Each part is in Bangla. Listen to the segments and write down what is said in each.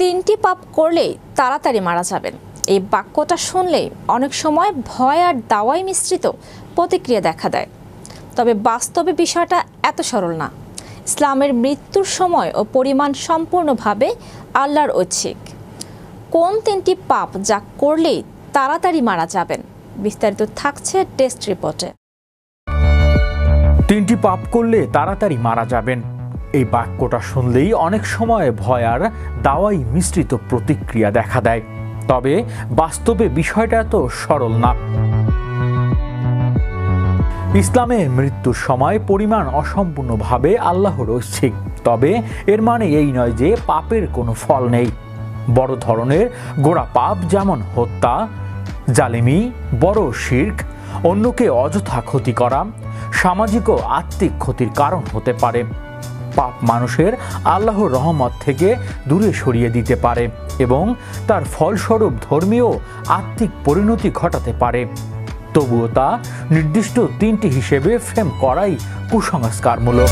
তিনটি পাপ করলেই তাড়াতাড়ি মারা যাবেন। এই বাক্যটা শুনলে অনেক সময় ভয় আর দাওয়াই মিশ্রিত প্রতিক্রিয়া দেখা দেয়। তবে বাস্তবে বিষয়টা এত সরল না। ইসলামের মৃত্যুর সময় ও পরিমাণ সম্পূর্ণভাবে আল্লাহর ঐচ্ছিক। কোন তিনটি পাপ যা করলেই তাড়াতাড়ি মারা যাবেন? বিস্তারিত থাকছে টেস্ট রিপোর্টে। তিনটি পাপ করলে তাড়াতাড়ি মারা যাবেন। এই বাক্যটা শুনলেই অনেক সময় ভয় আর দাওয়াই মিশ্রিত প্রতিক্রিয়া দেখা দেয়। তবে বাস্তবে বিষয়টা এত সরল না। ইসলামের মৃত্যুর সময় পরিমাণ অসম্পূর্ণভাবে আল্লাহর ঐচ্ছিক। তবে এর মানে এই নয় যে পাপের কোনো ফল নেই। বড় ধরনের গোড়া পাপ যেমন হত্যা, জালিমি, বড় শির্ক, অন্যকে অযথা ক্ষতি করা, সামাজিক ও আত্মিক ক্ষতির কারণ হতে পারে। পাপ মানুষের আল্লাহর রহমত থেকে দূরে সরিয়ে দিতে পারে এবং তার ফলস্বরূপ ধর্মীয় আত্মিক পরিণতি ঘটাতে পারে। তবুও তা নির্দিষ্ট তিনটি হিসেবে ফ্রেম করাই কুসংস্কারমূলক।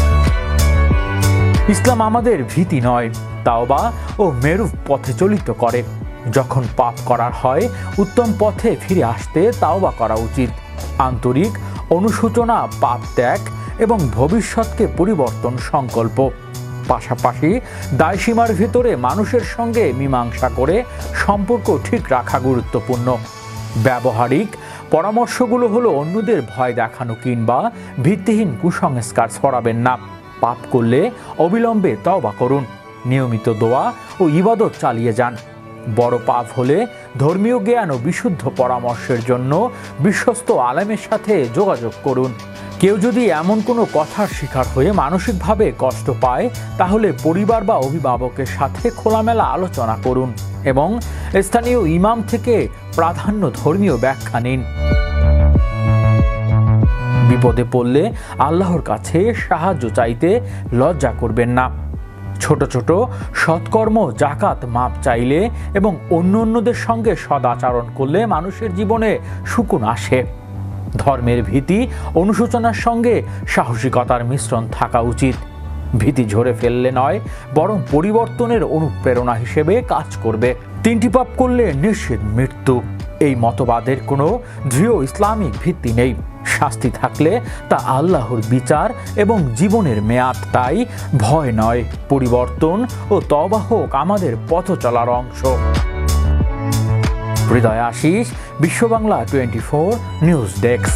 ইসলাম আমাদের ভীতি নয়, তাওবা ও মেরুফ পথে চলিত করে। যখন পাপ করার হয়, উত্তম পথে ফিরে আসতে তাওবা করা উচিত। আন্তরিক অনুশোচনা, পাপ ত্যাগ এবং ভবিষ্যৎকে পরিবর্তন সংকল্প। পাশাপাশি দায়সীমার ভিতরে মানুষের সঙ্গে মীমাংসা করে সম্পর্ক ঠিক রাখা গুরুত্বপূর্ণ। ব্যবহারিক পরামর্শগুলো হলো অন্যদের ভয় দেখানো কিংবা ভিত্তিহীন কুসংস্কার ছড়াবেন না। পাপ করলে অবিলম্বে তওবা করুন। নিয়মিত দোয়া ও ইবাদত চালিয়ে যান। বড় পাপ হলে ধর্মীয় জ্ঞান ও বিশুদ্ধ পরামর্শের জন্য বিশ্বস্ত আলেমের সাথে যোগাযোগ করুন। কেউ যদি এমন কোনো কথার শিকার হয়ে মানসিকভাবে কষ্ট পায়, তাহলে পরিবার বা অভিভাবকের সাথে খোলামেলা আলোচনা করুন এবং স্থানীয় ইমাম থেকে প্রাধান্য ধর্মীয় ব্যাখ্যা নিন। বিপদে পড়লে আল্লাহর কাছে সাহায্য চাইতে লজ্জা করবেন না। ছোট ছোট সৎকর্ম জাকাত মাপ চাইলে এবং অন্য অন্যদের সঙ্গে সদাচরণ করলে মানুষের জীবনে সুকুন আসে। ধর্মের ভীতি, অনুশোচনার সঙ্গে সাহসিকতার মিশ্রণ থাকা উচিত। ভীতি ঝরে ফেললে নয়, বরং পরিবর্তনের অনুপ্রেরণা হিসেবে কাজ করবে। তিনটি পাপ করলে নিশ্চিত মৃত্যু। এই মতবাদের কোনো দৃঢ় ইসলামিক ভিত্তি নেই। শাস্তি থাকলে তা আল্লাহর বিচার এবং জীবনের মেয়াদ, তাই ভয় নয়। পরিবর্তন ও তবা হোক আমাদের পথ চলার অংশ। Hridoy Ashish Biswa Bangla twenty four news desk.